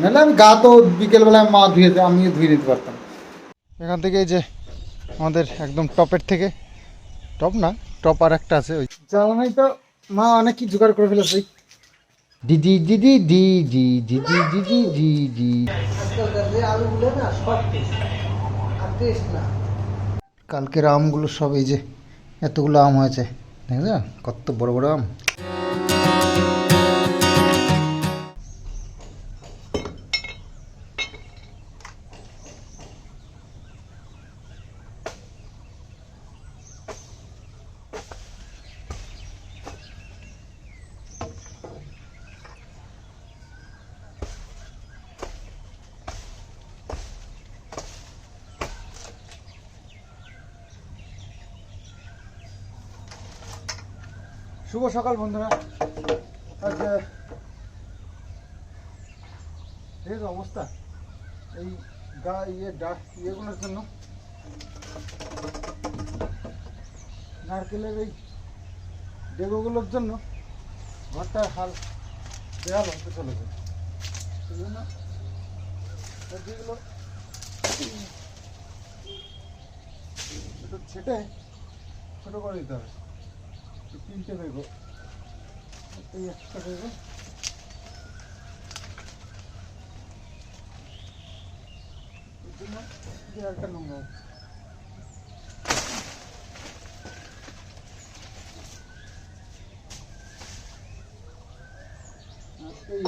নাহলে আমি গা তো বিকেলবেলায় মা ধুয়ে আমিও ধুয়ে দিতে পারতাম এখান থেকে এই যে আমাদের একদম টপের থেকে টপ না টপ আর একটা আছে ওই জ্বালানাই তো মা অনেক কি জোগাড় করে ফেলেছে দিদি দিদি দি দি দিদি দিদি দি কালকের আমগুলো সব এই যে এতগুলো আম হয়েছে দেখছ কত বড় বড় আম শুভ সকাল বন্ধুরা। আজ আহ, এই অবস্থা এই গা ইয়ে ডাক ইয়েগুলোর জন্য নারকেলের এই ডেগোগুলোর জন্য ঘরটার হাল বেহাল হতে চলেছে। সেই জন্য একটু ছেটে ছোটো করে দিতে হবে। তিনটে বেগো এই একটা যে একটা। আর এই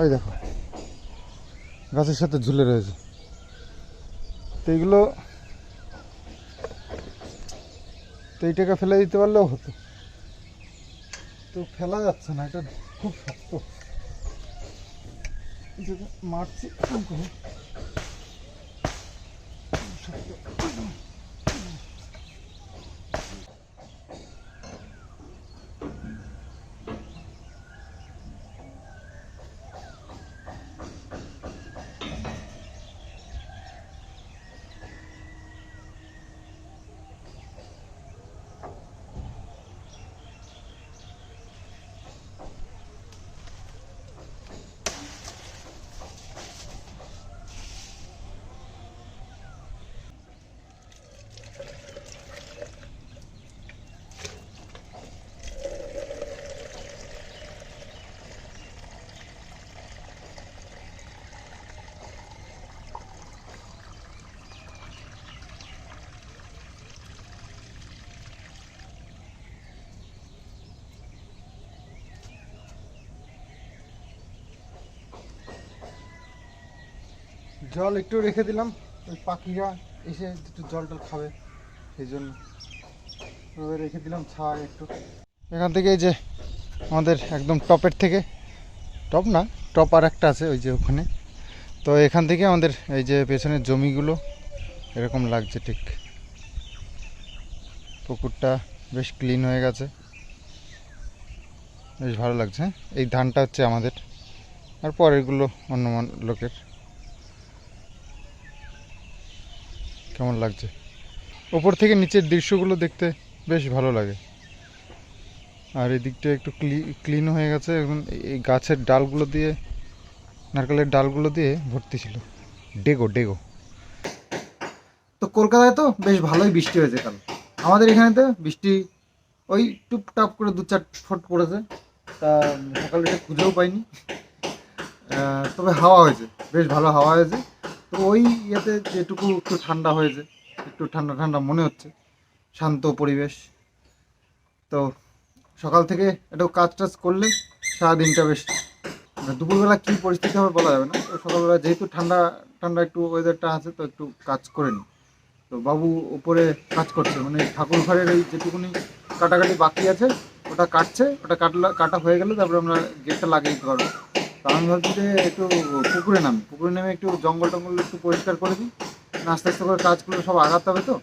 ওই দেখো, গাছের সাথে ঝুলে রয়েছে। তো এইগুলো তো এইটাকে ফেলে দিতে পারলেও হতো। তো ফেলা যাচ্ছে না, এটা খুব শক্ত। মারছি এরকম করে। শক্ত। জল একটু রেখে দিলাম। ওই পাখিরা এসে একটু জল টল খাবে, সেই জন্য। রেখে দিলাম ছায় একটু। এখান থেকে এই যে আমাদের একদম টপের থেকে, টপ না, টপ আর একটা আছে ওই যে ওখানে। তো এখান থেকে আমাদের এই যে পেছনের জমিগুলো, এরকম লাগছে ঠিক। পুকুরটা বেশ ক্লিন হয়ে গেছে। বেশ ভালো লাগছে হ্যাঁ? এই ধানটা হচ্ছে আমাদের, আর পরেরগুলো অন্য লোকের। কেমন লাগছে? ওপর থেকে নিচের দৃশ্যগুলো দেখতে বেশ ভালো লাগে। আর এদিকটা একটু ক্লিন হয়ে গেছে। এবং এই গাছের ডালগুলো দিয়ে, নারকেলের ডালগুলো দিয়ে ভর্তি ছিল। ডেগো ডেগো। তো কলকাতায় তো বেশ ভালোই বৃষ্টি হয়েছে কাল। আমাদের এখানে তো বৃষ্টি ওই টুপটাপ করে দু চার ফুট পড়েছে। তা সকালে খুঁজেও পাইনি। তবে হাওয়া হয়েছে। বেশ ভালো হাওয়া হয়েছে। তো ওই ইয়েতে যেটুকু একটু ঠান্ডা হয়েছে, একটু ঠান্ডা ঠান্ডা মনে হচ্ছে, শান্ত পরিবেশ। তো সকাল থেকে একটু কাজ টাজ করলে সারাদিনটা বেশ মানে দুপুরবেলা কী পরিস্থিতি হবে বলা যাবে না। তো সকালবেলা যেহেতু ঠান্ডা ঠান্ডা একটু ওয়েদারটা আছে, তো একটু কাজ করে নিই। তো বাবু ওপরে কাজ করছে মানে ঠাকুর ঘরের এই যেটুকুনি কাটাকাটি বাকি আছে, ওটা কাটছে, ওটা কাটলা, কাটা হয়ে গেলে তারপরে আমরা গেটটা লাগিয়ে দিতে আমি ভাবছি যে একটু পুকুরে নামি, পুকুরে নেমে একটু জঙ্গল টঙ্গল একটু পরিষ্কার করে দিই। আস্তে আস্তে করে কাজগুলো সব আগাতে হবে তো।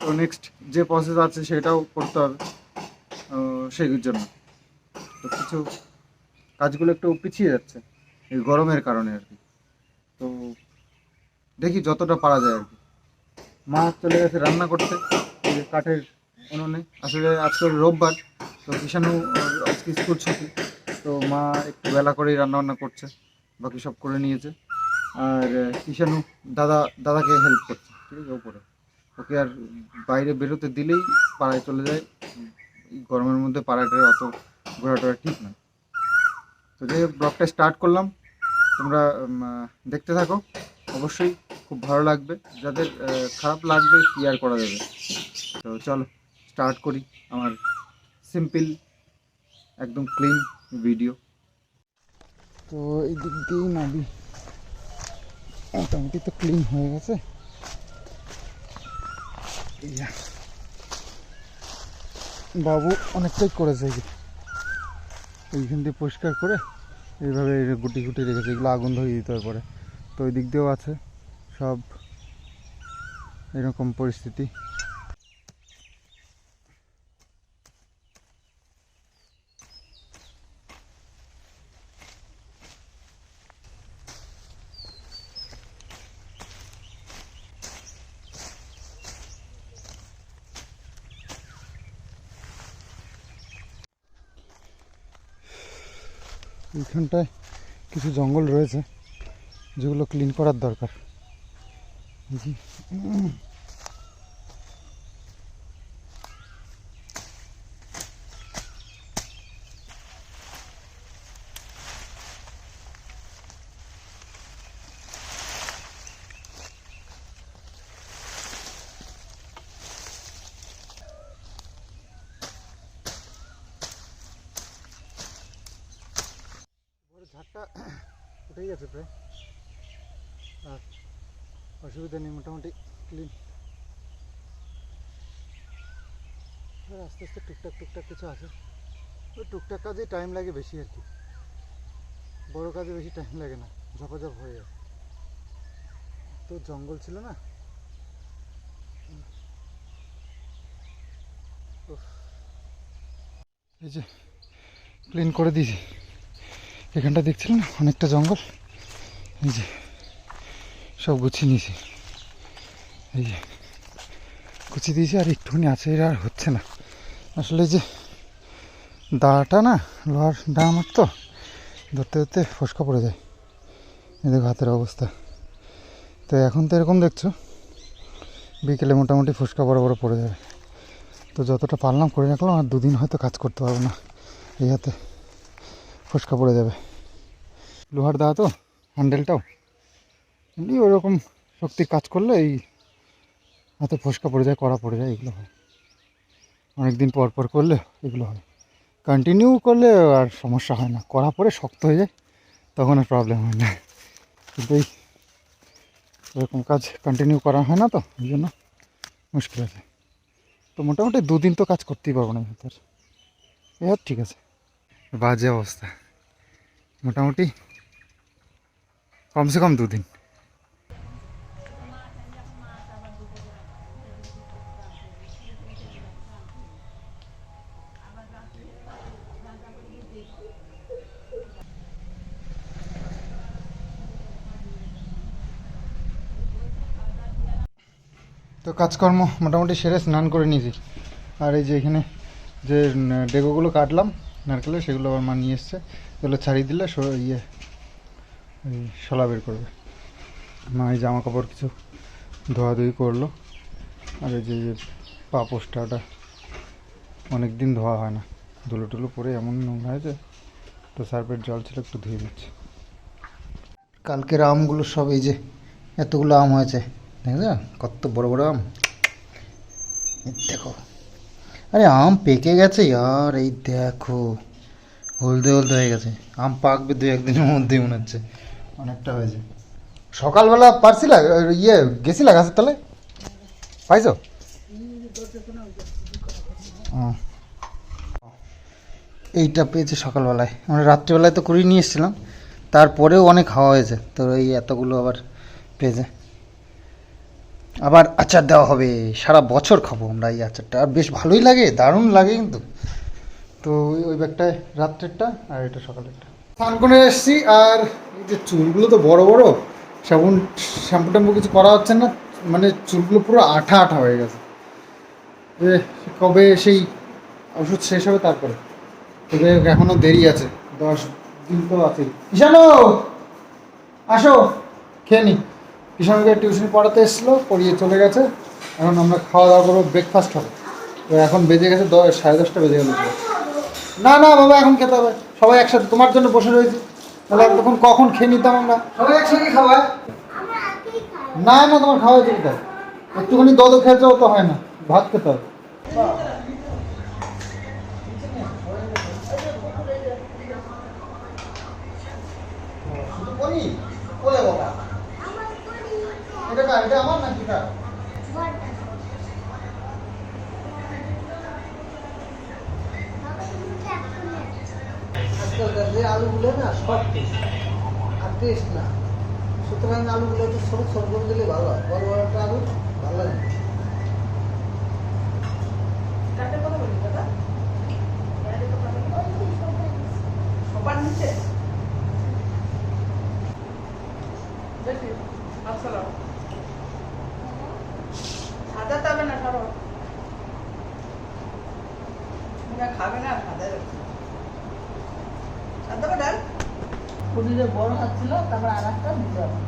তো নেক্সট যে প্রসেস আছে সেটাও করতে হবে সেই জন্য। তো কিছু কাজগুলো একটু পিছিয়ে যাচ্ছে, এই গরমের কারণে আর কি। তো দেখি যতটা পারা যায় আর কি। মা চলে গেছে রান্না করতে কাঠের উনুনে। আসলে আজকে রোববার, তো কিষাণু, আজকে স্কুল ছুটি। তো মা একটু বেলা করেই রান্না বান্না করছে, বাকি সব করে নিয়েছে। আর কিষাণু দাদা, দাদাকে হেল্প করছে, ঠিক আছে, ওপরে। ওকে আর বাইরে বেরোতে দিলেই পাড়ায় চলে যায়। গরমের মধ্যে পাড়াটায় অত ঘোরাটোরা ঠিক না। তো যে ব্লগটা স্টার্ট করলাম। তোমরা দেখতে থাকো। অবশ্যই খুব ভালো লাগবে। যাদের খারাপ লাগবে কি আর করা যাবে। তো চলো স্টার্ট করি। আমার সিম্পল একদম ক্লিন ভিডিও তো এই দিক দিয়েই নাবি। মোটামুটি তো ক্লিন হয়ে গেছে। বাবু অনেকটাই করেছে। এইখান দিয়ে পরিষ্কার করে এইভাবে এই গুটি গুটি রেখেছে, এগুলো আগুন ধরিয়ে দিতে পরে। তো ওই দিক দিয়েও আছে। সব এরকম পরিস্থিতি। এইখানটায় কিছু জঙ্গল রয়েছে যেগুলো ক্লিন করার দরকার। জি উঠেই গেছে প্রায়। আর অসুবিধা নেই, মোটামুটি ক্লিন আস্তে আস্তে টুকটাক টুকটাক কিছু আছে। ওই টুকটাক কাজে টাইম লাগে বেশি আর কি। বড় কাজে বেশি টাইম লাগে না, ঝপাঝপ হয়ে যায়। তো জঙ্গল ছিল না। এই যে ক্লিন করে দিয়েছি। এখানটা দেখছিলেন? অনেকটা জঙ্গল। এই যে, সব গুছিয়ে নিয়েছি। এই যে, গুছিয়ে দিয়েছি আর একটুখানি আছে, এর আর হচ্ছে না। আসলে যে দাটা না, লোহার ডা আমার তো, ধরতে ধরতে ফসকা পড়ে যায়। এই দেখো হাতের অবস্থা। তো এখন তো এরকম দেখছ, বিকেলে মোটামুটি ফুসকা বড় বড় পড়ে যাবে। তো যতটা পারলাম করে রাখলাম, আর দুদিন হয়তো কাজ করতে পারব না এই হাতে। ফসকা পড়ে যাবে। লোহার দা তো হ্যান্ডেলটাও এমনি ওরকম শক্তির কাজ করলে এই হাতে ফসকা পড়ে যায়, কড়া পড়ে যায়, এগুলো হয়। অনেক দিন পর পর করলে এগুলো হয়। কন্টিনিউ করলে আর সমস্যা হয় না। কড়া পরে শক্ত হয়ে যায়, তখন আর প্রবলেম হয় না। কিন্তু এই এরকম কাজ কন্টিনিউ করা হয় না তো, এই জন্য মুশকিল আছে তো মোটামুটি দুদিন তো কাজ করতেই পারব না এ ঠিক আছে। বাজে অবস্থা। মোটামুটি কমসে কম দুদিন। তো কাজকর্ম মোটামুটি সেরে স্নান করে নিয়েছি। আর এই যে এখানে যে ডেকোগুলো কাটলাম, নারকেলের, সেগুলো আবার মা নিয়ে এসছে। এগুলো ছাড়িয়ে দিলে ইয়ে ওই শলা বের করবে। মা এই জামা কাপড় কিছু ধোয়াধুয়ি করল। আর এই যে পা পোস্টটা ওটা অনেক দিন ধোয়া হয় না। ধুলো টুলো পরে এমন নোংরা হয়েছে, তো সার্ফের জল ছিল একটু ধুয়ে দিচ্ছি কালকের আমগুলো সব এই যে এতগুলো আম হয়েছে, দেখছ? কত বড় বড় আম। দেখো। আরে আম পেকে গেছে, আর এই দেখো। হলদে হলদে হয়ে গেছে। আম পাকবে দু একদিনের মধ্যেই মনে হচ্ছে। অনেকটা হয়েছে। সকালবেলা পারছিলা? ইয়ে গেছিলা গাছের তলে পাইছো। এইটা পেয়েছে সকালবেলায়। আমরা রাত্রিবেলায় তো কুড়ি নিয়ে এসেছিলাম। তারপরেও অনেক হাওয়া হয়েছে। তো এই এতগুলো আবার পেয়েছে। আবার আচার দেওয়া হবে। সারা বছর খাব আমরা এই আচারটা। আর বেশ ভালোই লাগে, দারুণ লাগে কিন্তু। তো ওই- ওই ব্যাগটায় রাত্রেরটা আর এটা সকালেরটা। স্নান করে এসেছি আর এই যে চুলগুলো তো বড় বড় সাবুন শ্যাম্পু ট্যাম্পু কিছু করা হচ্ছে না মানে চুলগুলো পুরো আঠা আঠা হয়ে গেছে। কবে সেই ওষুধ শেষ হবে তারপরে। তবে এখনও দেরি আছে, দশ দিন তো আছে ঈশানো আসো, খেয়ে নি। কিষাণকে টিউশন পড়াতে এসেছিল, পড়িয়ে চলে গেছে। এখন আমরা খাওয়া দাওয়া করব ব্রেকফাস্ট হবে তো এখন বেজে গেছে দশ সাড়ে দশটা বেজে গেল। না না বাবা এখন খেতে হবে। সবাই একসাথে তোমার জন্য বসে রয়েছি। তাহলে তখন কখন খেয়ে নিতাম আমরা? সবাই একসঙ্গে খাওয়া না না তোমার খাওয়া হয়েছে কোথায় একটুখানি দদ খেয়েছেও তো হয় না। ভাত খেতে হবে। এটা আমার নাকি কার আজকালকার যে আলুগুলো না সব টেস্ট আর টেস্ট না। সুতরাং আলুগুলো একটু ছোট ছোট করে দিলে ভালো হয়। বড় বড় একটা আলু, ভালো লাগে। সাদা যাবে না সরো খাবে সাদা ডাল পনিরের বড় হাত ছিল তারপর আর একটা দিতে হবে।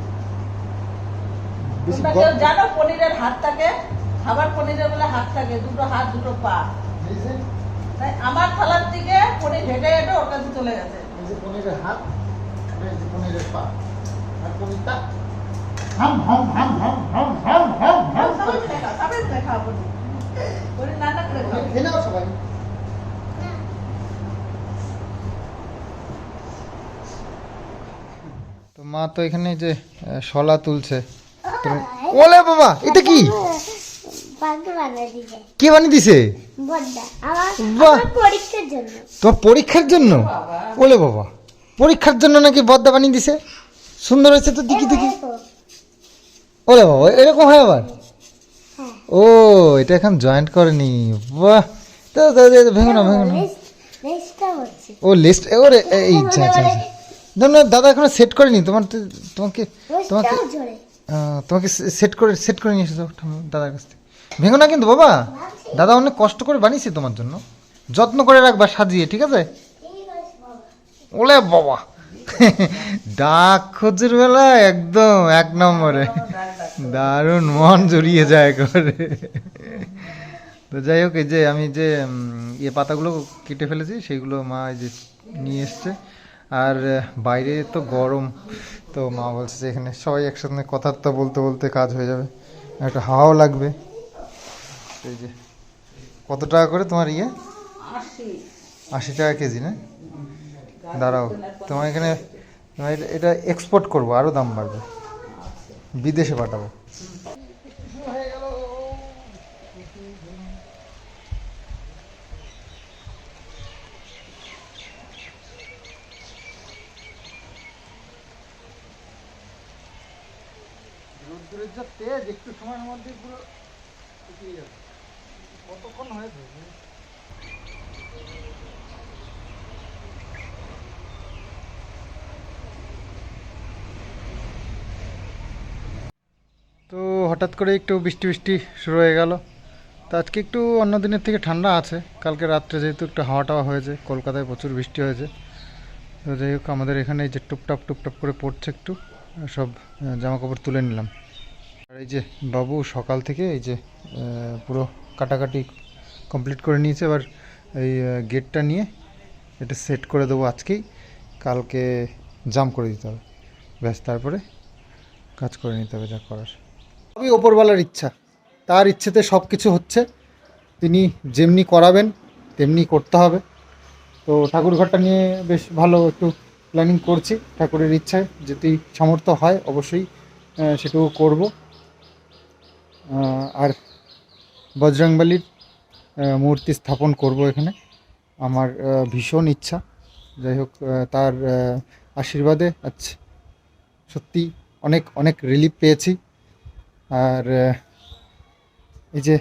তোমরা কেউ জানো পনিরের হাত খাবার পনিরের বলে হাত থাকে দুটো হাত দুটো পা। তাই আমার থালার দিকে পনির হেঁটে হেঁটে ওর কাছে চলে গেছে। এই যে পনিরের হাত আর এই যে পনিরের পা। আর পনিরটা হাম হাম হাম হাম হাম হাম হাম হাম। সবাই মিলে খাও সবাই মিলে খাও পনির। পনির রান্না করে খাও খেয়ে নাও সবাই। মা তো এখানে যে শলা তুলছে। ওলে বাবা এটা কি? কে বানিয়ে দিছে? আমার পরীক্ষার জন্য। তোমার পরীক্ষার জন্য? ওলে বাবা। পরীক্ষার জন্য নাকি বদ্দা বানিয়ে দিছে? সুন্দর হয়েছে তো দেখি দেখি। ওলে বাবা এরকম হয় আবার? হ্যাঁ। ও এটা এখন জয়েন্ট করেনি। বাহ। ভেঙো না ভেঙো না। ও লিস্ট ওরে এই আচ্ছা আচ্ছা আচ্ছা। না না দাদা এখনও সেট করেনি। তোমার তোমাকে তোমাকে তোমাকে সেট করে সেট করে নিয়ে এসেছ দাদার কাছ থেকে। ভেঙো না কিন্তু বাবা। দাদা অনেক কষ্ট করে বানিয়েছে তোমার জন্য। যত্ন করে রাখবা সাজিয়ে ঠিক আছে? ওলে বাবা। ডাক খোঁজের বেলা একদম এক নম্বরে। দারুণ মন জড়িয়ে যায় করে তো যাই হোক এই যে আমি যে ইয়ে পাতাগুলো কেটে ফেলেছি সেইগুলো মা এই যে নিয়ে এসছে। আর বাইরে তো গরম। তো মা বলছে যে এখানে সবাই একসাথে কথাবার্তা বলতে বলতে কাজ হয়ে যাবে। একটা হাওয়াও লাগবে। এই যে কত টাকা করে তোমার ইয়ে? আশি। টাকা কেজি না? দাঁড়াও তোমার এখানে এটা এক্সপোর্ট করব আরও দাম বাড়বে। বিদেশে পাঠাবো। রোদ্দুরের যা তেজ, একটু সময়ের মধ্যে পুরো শুকিয়ে যাবে। কতক্ষণ হয়েছে তো হঠাৎ করে একটু বৃষ্টি বৃষ্টি শুরু হয়ে গেল। তো আজকে একটু অন্য দিনের থেকে ঠান্ডা আছে। কালকে রাত্রে যেহেতু একটু হাওয়া টাওয়া হয়েছে, কলকাতায় প্রচুর বৃষ্টি হয়েছে। তো যাই হোক, আমাদের এখানে এই যে টুপটাপ টুপটাপ করে পড়ছে একটু, সব জামা কাপড় তুলে নিলাম। আর এই যে বাবু সকাল থেকে এই যে পুরো কাটাকাটি কমপ্লিট করে নিয়েছে। এবার এই গেটটা নিয়ে এটা সেট করে দেবো আজকেই। কালকে জাম করে দিতে হবে। ব্যাস, তারপরে কাজ করে নিতে হবে যা করার। সবই ওপরওয়ালার ইচ্ছা। তার ইচ্ছেতে সব কিছু হচ্ছে। তিনি যেমনি করাবেন, তেমনি করতে হবে। তো ঠাকুর ঘরটা নিয়ে বেশ ভালো একটু প্ল্যানিং করছি। ঠাকুরের ইচ্ছায় যদি সামর্থ্য হয়, অবশ্যই সেটুকু করব। আর বজরংবলির মূর্তি স্থাপন করব এখানে। আমার ভীষণ ইচ্ছা। যাই হোক তার আশীর্বাদে আজ সত্যি অনেক অনেক রিলিফ পেয়েছি। আর এই যে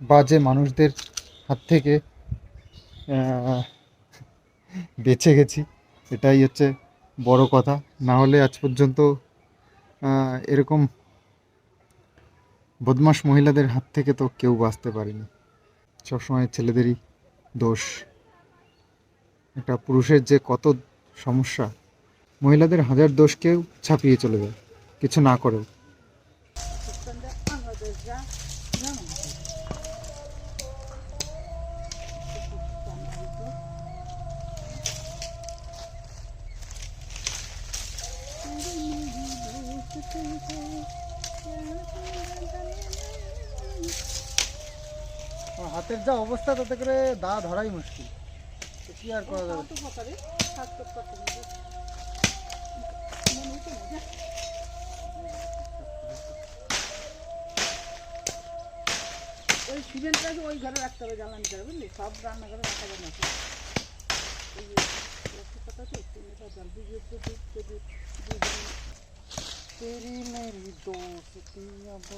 বাজে মানুষদের হাত থেকে বেঁচে গেছি, এটাই হচ্ছে বড় কথা। না হলে আজ পর্যন্ত এরকম বদমাস মহিলাদের হাত থেকে তো কেউ বাঁচতে পারেনি। সবসময় ছেলেদেরই দোষ। একটা পুরুষের যে কত সমস্যা, মহিলাদের হাজার দোষকেও ছাপিয়ে চলে যায়, কিছু না করেও। হাতের যা অবস্থা তাতে করে দা ধরাই মুশকিল কি আর করা যাবে ওই সিমেন্টটাকে ওই ঘরে রাখতে হবে জ্বালানি করে বুঝলি সব রান্নাঘরে রাখা যাবে না এই যে লক্ষ্মী কথা তো সিমেন্টটা জল দিয়ে যদি যদি तेरी मेरी दोस्ती अब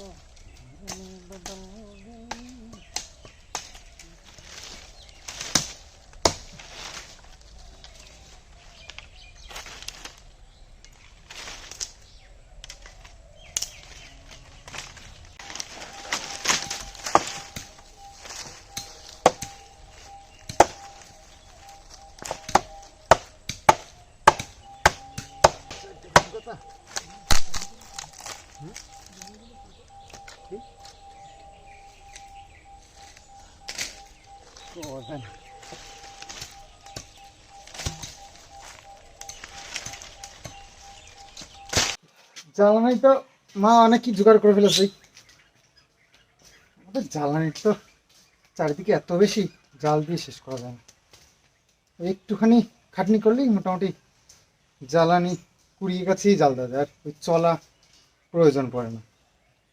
बदल गई জ্বালানি তো মা অনেক কি জোগাড় করে ফেলেছে। আমাদের জ্বালানির তো চারিদিকে এত বেশি জাল দিয়ে শেষ করা যায় না। একটুখানি খাটনি করলেই মোটামুটি জ্বালানি কুড়িয়ে কাছেই জাল দেওয়া যায়, আর ওই চলা প্রয়োজন পড়ে না।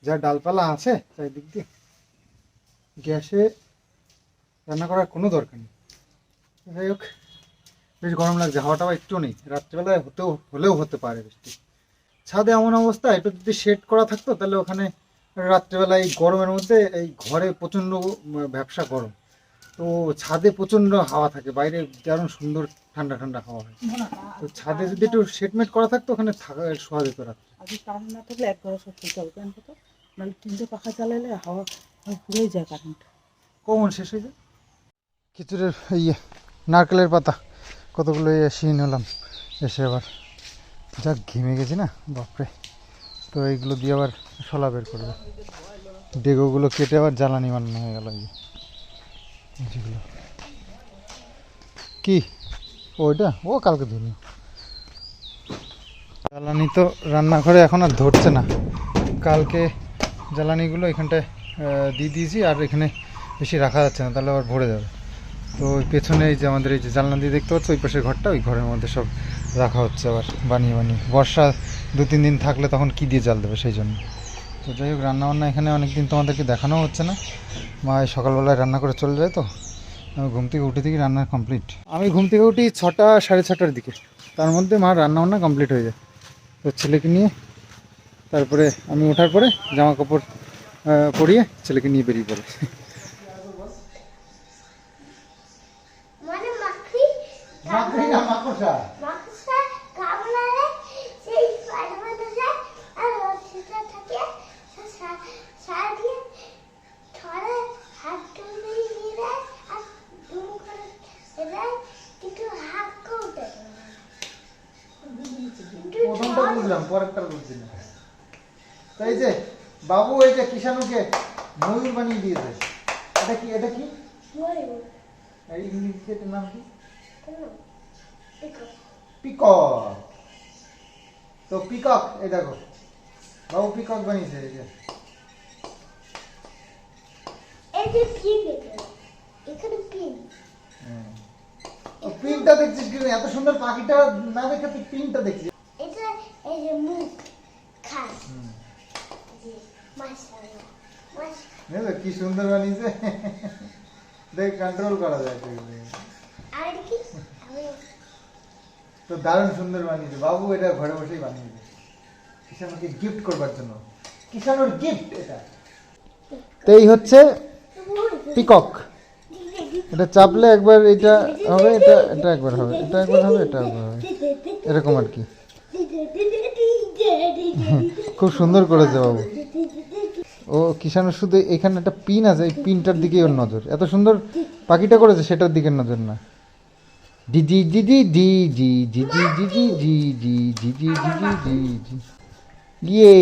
যা ডালপালা আছে চারিদিক দিয়ে, গ্যাসে রান্না করার কোনো দরকার নেই। যাই হোক বেশ গরম লাগছে হাওয়াটা একটু নেই। রাত্রিবেলায় হতেও হলেও হতে পারে বৃষ্টি। ছাদে এমন অবস্থা একটু যদি শেড করা থাকতো তাহলে ওখানে রাত্রিবেলায় এই গরমের মধ্যে এই ঘরে প্রচণ্ড ব্যবসা গরম। তো ছাদে প্রচণ্ড হাওয়া থাকে বাইরে যেমন সুন্দর ঠান্ডা ঠান্ডা হাওয়া হয়। তো ছাদে যদি একটু শেডমেট করা থাকতো ওখানে থাকা শোয়া যেত রাত্রে। কারেন্ট না থাকলে এক ঘরে সব শুতে কেন তো নাহলে তিনটে পাখা চালালে হাওয়া যায় কারেন্ট কখন শেষ হয়ে যায়? খিচুড়ির ইয়ে নারকেলের পাতা, কতগুলো এসে নিলাম। এসে আবার যা ঘেমে গেছি না, বাপরে। তো এইগুলো দিয়ে আবার শলা বের করবে ডেগোগুলো কেটে আবার জ্বালানি বানানো হয়ে গেল যেগুলো। কি? ওইটা? ও, কালকে ধরুন জ্বালানি তো রান্নাঘরে এখন আর ধরছে না। কালকে জ্বালানিগুলো এখানটায় দিয়ে দিয়েছি আর এখানে বেশি রাখা যাচ্ছে না, তাহলে আবার ভরে যাবে। তো ওই পেছনে এই যে আমাদের এই যে জানলা দিয়ে দেখতে পাচ্ছ, ওই পাশের ঘরটা, ওই ঘরের মধ্যে সব রাখা হচ্ছে আবার বানিয়ে বানিয়ে। বর্ষা দু তিন দিন থাকলে তখন কি দিয়ে জাল দেবে সেই জন্য। তো যাই হোক, রান্নাবান্না এখানে অনেকদিন তোমাদেরকে দেখানো হচ্ছে না। মা সকালবেলায় রান্না করে চলে যায় তো। আমি ঘুম থেকে উঠে থেকে রান্না কমপ্লিট। আমি ঘুম থেকে উঠি ছটা, সাড়ে ছটার দিকে। তার মধ্যে মা রান্নাবান্না কমপ্লিট হয়ে যায়। তো ছেলেকে নিয়ে, তারপরে আমি ওঠার পরে জামা কাপড় পরিয়ে ছেলেকে নিয়ে বেরিয়ে পড়ে মানে মাখি মাকড়সা। মাখসা কামড়ালে সেই পারমানে যায় আর রসিটা থাকে সার দিয়ে ছড়ে হাত তুলে দিয়ে দেয় আর দুম করে দেয় কিন্তু হাত কৌটে প্রথমটা বুঝলাম পরেরটা বুঝছি না। তো যে বাবু এই যে কিষাণুকে ময়ূর বানিয়ে দিয়েছে। এটা কি এটা কি? এই ইংরেজিতে নাম কি? পিকক তো পিকক এই দেখো। বাবু পিকক বানিয়েছে এই যে। পিনটা দেখছিস কি এত সুন্দর পাখিটা না দেখে তুই পিনটা দেখছিস। এটা এই যে মুখ। খাস। যে মাশাআল্লাহ মাশ বুঝলে কি সুন্দর বানিয়েছে। দেখ কন্ট্রোল করা যায় তো এগুলো। আর কি আমি তো দারুণ সুন্দর বানিয়েছে বাবু এটা ঘরে বসেই বানিয়েছে কিষাণুকে গিফট করবার জন্য। কিষাণুর গিফট এটা। তো এই হচ্ছে পিকক। এটা চাপলে একবার এটা হবে, এটা এটা একবার হবে। এটা একবার হবে, এটা একবার হবে। এরকম আর কি। খুব সুন্দর করেছে বাবু। ও কিষানের শুধু এখানে একটা পিন আছে, এই পিনটার দিকেই ওর নজর। এত সুন্দর পাখিটা করেছে, সেটার দিকে নজর না। জি জি জি জি জি জি জি জি জি জি জি জি জি জি জি ইয়ে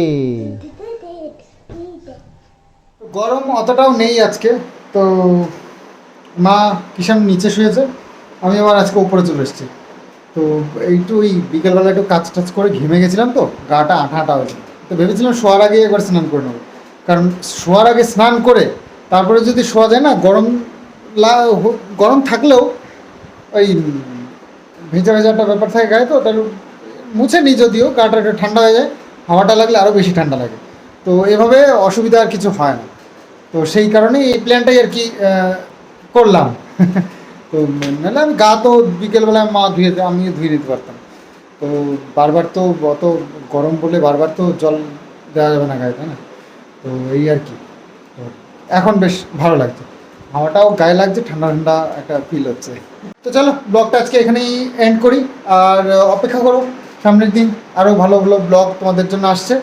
গরম অতটাও নেই আজকে তো মা কিষান নিচে শুয়েছে আমি আবার আজকে উপরে চলে এসেছি তো একটু ওই বিকেলবেলা একটু কাজ টাজ করে ঘেমে গেছিলাম তো গাটা আঠা আঠা হয়েছে তো ভেবেছিলাম শোয়ার আগে একবার স্নান করে নেব কারণ শোয়ার আগে স্নান করে তারপরে যদি শোয়া যায় না গরম গরম থাকলেও ওই ভেজা ভেজা একটা ব্যাপার থাকে গায়ে তো তার মুছে নিই যদিও, গাটা একটু ঠান্ডা হয়ে যায়, হাওয়াটা লাগলে আরও বেশি ঠান্ডা লাগে। তো এভাবে অসুবিধা আর কিছু হয় না। তো সেই কারণেই এই প্ল্যানটাই আর কি করলাম। তো নাহলে আমি গা তো বিকেলবেলায় মা ধুয়ে আমিও ধুয়ে দিতে পারতাম। তো বারবার তো অত গরম বলে বারবার তো জল দেওয়া যাবে না গায়ে, তাই না? তো এই আর কি। তো এখন বেশ ভালো লাগছে। হাওয়াটাও গায়ে লাগছে, ঠান্ডা ঠান্ডা একটা ফিল হচ্ছে। তো চলো ব্লগটা আজকে এখানেই এন্ড করি। আর অপেক্ষা করো, সামনের দিন আরও ভালো ভালো ব্লগ তোমাদের জন্য আসছে।